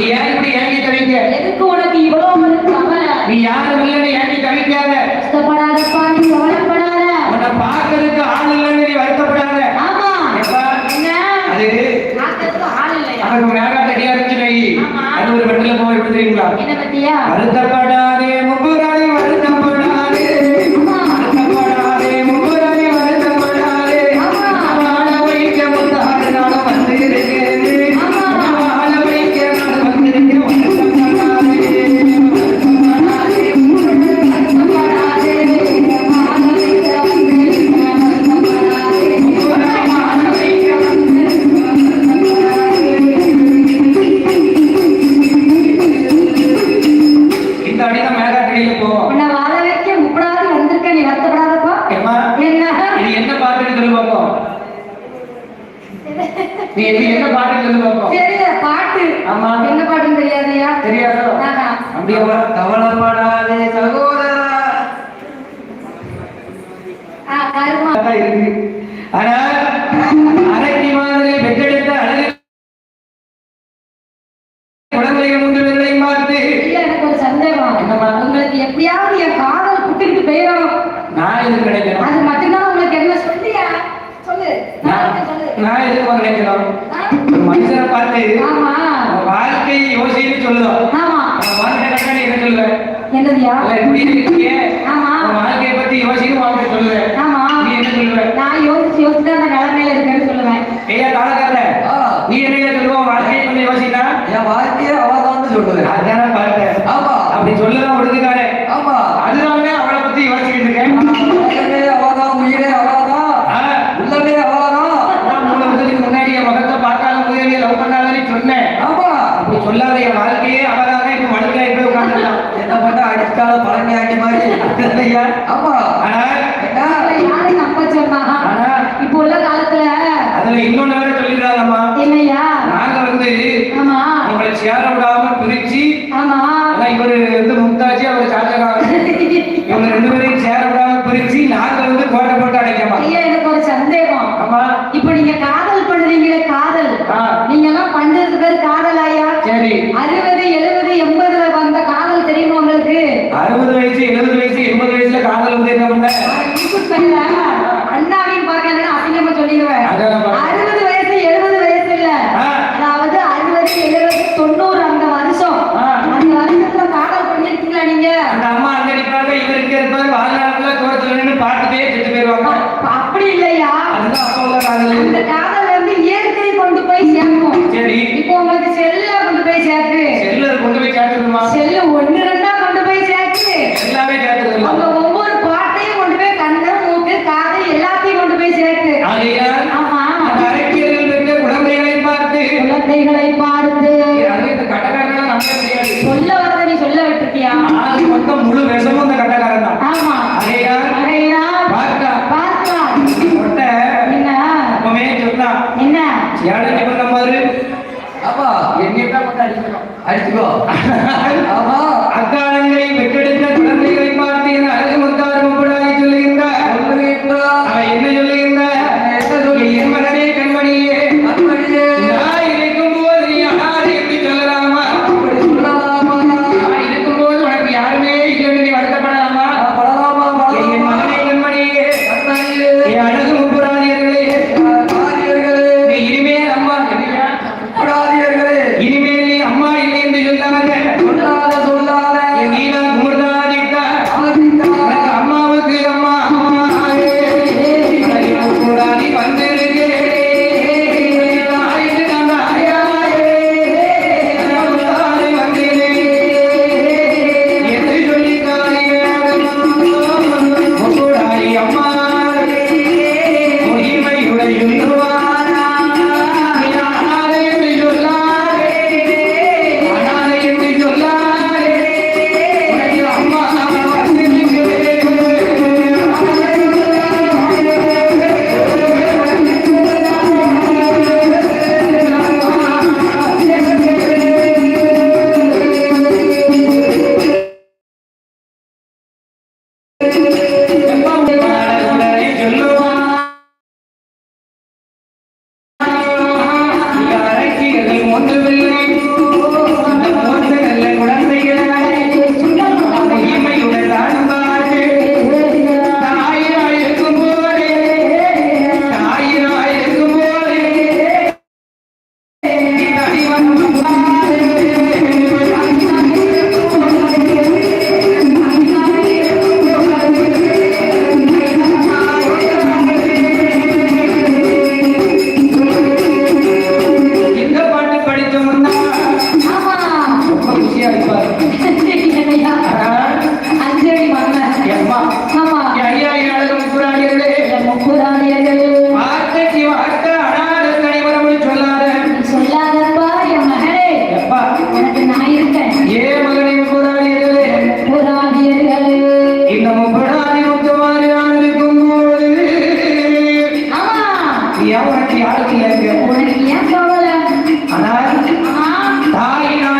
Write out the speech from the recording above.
நீ ஏன் இப்படி ஏங்கி தவிக்க? எதுக்கு உனக்கு இவ்வளவு கவலை? நீ யாரும் இல்லைன்னு ஏங்கி தவிக்காத. கஷ்டப்படாதப்பா நீ கவலைப்படாத. உன்னை பார்க்கறதுக்கு ஆள் இல்லைன்னு நீ வருத்தப்படாத. ஆமா? என்ன? அது பார்க்கறதுக்கு ஆள் இல்லையா? அவருக்கு இருந்துச்சு. ஆமா. அது ஒரு வெட்டில போய் எப்படி தெரியுங்களா? என்ன பத்தியா? வருத்தப்படாதே. பார்ப்போம் நீ இது என்ன பாட்டுன்னு சொல்லி பார்ப்போம் தெரியல பாட்டு. ஆமா. என்ன பாட்டுன்னு தெரியாதையா? தெரியாதோ. அப்படியே கவலைப்படாதே சகோதரா. இருக்கு. ஆனா அரைக்கி மாதிரி பெற்றெடுத்த அழகு குழந்தைகள் முன்பு வெள்ளை எனக்கு ஒரு சந்தேகம்? உங்களுக்கு எப்படியாவது என் காதல் புட்டுக்கிட்டு போயிடணும். நான் எதுக்கு கிடைக்கணும்? அது நான் எதுக்கு? ஒரு மனுஷனை பார்த்து வாழ்க்கை யோசின்னு அவன் வாழ்க்கை நீ என்ன சொல்லுவேன் என்னதுயா? இருக்கீங்க? உன் வாழ்க்கையை பத்தி யோசின்னு வாழ்க்கை சொல்லுவேன் ஆமா. நீ என்ன நான் யோசிச்சு யோசிச்சு அந்த நிலைமையில இருக்கேன்னு சொல்லுவேன். ஐயா காலக்காரல ஆ, நீ என்ன சொல்லுவோம் வாழ்க்கையை பத்தி யோசினா என் வாழ்க்கையே அவதான் சொல்லுவேன். அதான பார்த்தேன் ஆமா. அப்படி சொல்லலாம் விடுதுக்காரே ஆமா. அதனாலே அவளை பத்தி யோசிச்சுட்டு அப்படி சொல்லாத என் வாழ்க்கையே அவதானே இப்ப மடுக்கல போய் உட்காந்துருக்கான் என்ன பண்ண அடிக்கால பழனி ஆண்டி மாதிரி. ஆமா. ஆனா யாரு நம்ப சொன்னா இப்போ உள்ள காலத்துல. அதுல இன்னொன்னு வேற சொல்லிடுறாங்கம்மா என்னய்யா நாங்க வந்து ஆமா. உங்களை சேர விடாம பிரிச்சு ஆமா. இவரு வந்து மும்தாஜி அவர் ஷாஜகான். இவங்க ரெண்டு பேரையும் சேர விடாம பிரிச்சு நாங்க வந்து கோட்டை போட்டு அடைக்கமா. ஐயா எனக்கு ஒரு சந்தேகம். ஆமா. இப்போ விட்டுருக்கியா ஆள் மொத்தம் முழு விஷமும் இந்த கட்டக்காரன் தான். ஆமா. ஆகையால் அடையா. பார்த்தா பார்த்தா கொட்ட என்ன? அப்பமே சொன்னா. என்ன? ஏழைக்கு பண்ண மாதிரி? ஆமா என்னையத்தான் கொண்டு அடிக்கணும். அடிச்சுக்கோ. ஆமா அக்காலங்களை பெற்றெடுத்த குழந்தைகளை ಯಾವ ಯಾರು ಕೇಳಿದ್ರೆ ಅನಾಥ ತಾಯಿನ